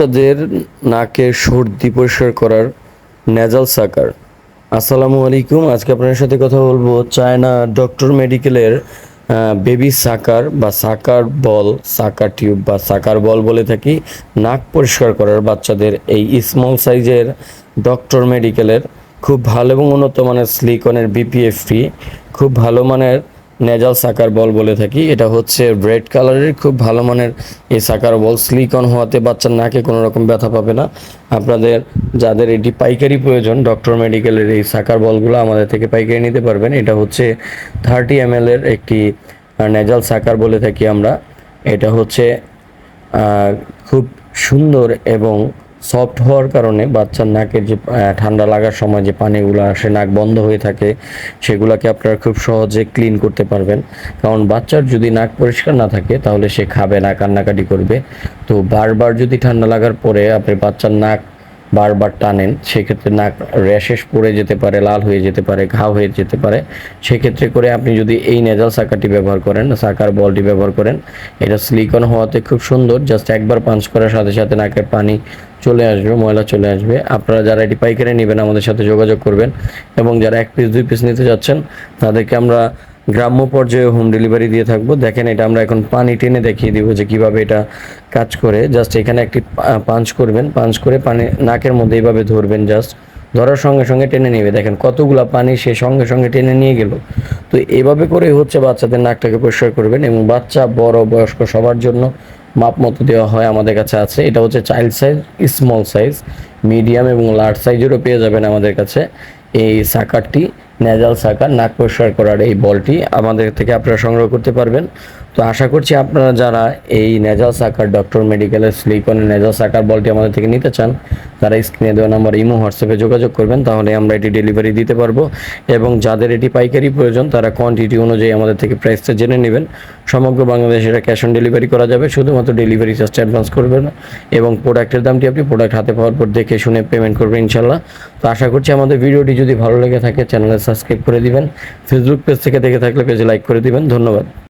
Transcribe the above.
বাচ্চাদের নাকের সর্দি পরিষ্কার করার নেজাল সাকার। আসসালামু আলাইকুম, আজকে আপনার সাথে কথা বলব চায়না ডক্টর মেডিকেলের বেবি সাকার বা সাকার বল, সাকার টিউব বা সাকার বল বলে থাকি, নাক পরিষ্কার করার বাচ্চাদের এই স্মল সাইজের ডক্টর মেডিকেলের খুব ভালো এবং উন্নত মানের স্লিকনের বিপিএফপি খুব ভালো মানের নেজাল সাকার বল বলে থাকি। এটা হচ্ছে রেড কালারের, খুব ভালো মানের এই সাকার বল। স্লিকন হওয়াতে বাচ্চার নাকে কোনো রকম ব্যথা পাবে না। আপনাদের, যাদের এটি পাইকারি প্রয়োজন ডক্টর মেডিকেলের এই সাকার বলগুলো আমাদের থেকে পাইকারি নিতে পারবেন। এটা হচ্ছে থার্টি এম এর একটি নেজাল সাকার বলে থাকি আমরা। এটা হচ্ছে খুব সুন্দর এবং সফট হওয়ার কারণে বাচ্চার নাকের যে ঠান্ডা লাগার সময় যে পানিগুলো আসে, নাক বন্ধ হয়ে থাকে, সেগুলোকে আপনারা খুব সহজে ক্লিন করতে পারবেন। কারণ বাচ্চার যদি নাক পরিষ্কার না থাকে, তাহলে সে খাবে না, কান্নাকাটি করবে। তো বারবার যদি ঠান্ডা লাগার পরে আপনি বাচ্চার নাক বারবার টানেন, সেক্ষেত্রে নাক র্যাশেস পড়ে যেতে পারে, লাল হয়ে যেতে পারে ঘা হয়ে যেতে পারে। সেক্ষেত্রে করে আপনি যদি এই নেজাল সাকারটি ব্যবহার করেন সাকার বলটি ব্যবহার করেন, এটা সিলিকন হওয়াতে খুব সুন্দর। জাস্ট একবার পাঞ্চ করার সাথে সাথে নাকের পানি চলে আসবে, ময়লা চলে আসবে। আপনারা যারা এটি পাইকারি নেবেন, আমাদের সাথে যোগাযোগ করবেন। এবং যারা এক পিস দুই পিস নিতে যাচ্ছেন, তাদেরকে আমরা গ্রাম্য পর্যায়ে হোম ডেলিভারি দিয়ে থাকব। দেখেন এটা আমরা এখন পানি টেনে দেখিয়ে দিব যে কীভাবে এটা কাজ করে। জাস্ট এখানে একটি পাঞ্চ করবেন। পাঞ্চ করে পানি নাকের মধ্যে এইভাবে ধরবেন জাস্ট ধরার সঙ্গে সঙ্গে টেনে নেবে। দেখেন কতগুলা পানি সে সঙ্গে সঙ্গে টেনে নিয়ে গেল। তো এভাবে করে হচ্ছে বাচ্চাদের নাকটাকে পরিষ্কার করবেন এবং বাচ্চা বড় বয়স্ক সবার জন্য মাপ মতো দেওয়া হয় আমাদের কাছে আছে। এটা হচ্ছে child size small size medium এবং লার্জ সাইজেরও পেয়ে যাবেন আমাদের কাছে এই সাকারটি নেজাল সাকার নাক পরিষ্কার করার এই বলটি আমাদের থেকে আপনারা সংগ্রহ করতে পারবেন। তো আশা করছি আপনারা যারা এই নেজাল সাকার ডক্টর মেডিকেলের সিলিকনের নেজাল সাকার বলটি আমাদের থেকে নিতে চান, তারা স্ক্রিনে দেওয়া নাম্বার ইমো হোয়াটসঅ্যাপে যোগাযোগ করবেন, তাহলে আমরা এটি ডেলিভারি দিতে পারব এবং যাদের এটি পাইকারি প্রয়োজন, তারা কোয়ান্টিটি অনুযায়ী আমাদের থেকে প্রাইসটা জেনে নেবেন। সমগ্র বাংলাদেশে এটা ক্যাশ অন ডেলিভারি করা যাবে, শুধুমাত্র ডেলিভারি চার্জটা অ্যাডভান্স করবেন এবং প্রোডাক্টের দামটি আপনি প্রোডাক্ট হাতে পাওয়ার পর দেখে শুনে পেমেন্ট করবেন ইনশাল্লাহ তো আশা করছি আমাদের ভিডিওটি যদি ভালো লেগে থাকে চ্যানেলে সাবস্ক্রাইব করে দিবেন। ফেসবুক পেজ থেকে দেখে থাকলে পেজে লাইক করে দিবেন। ধন্যবাদ।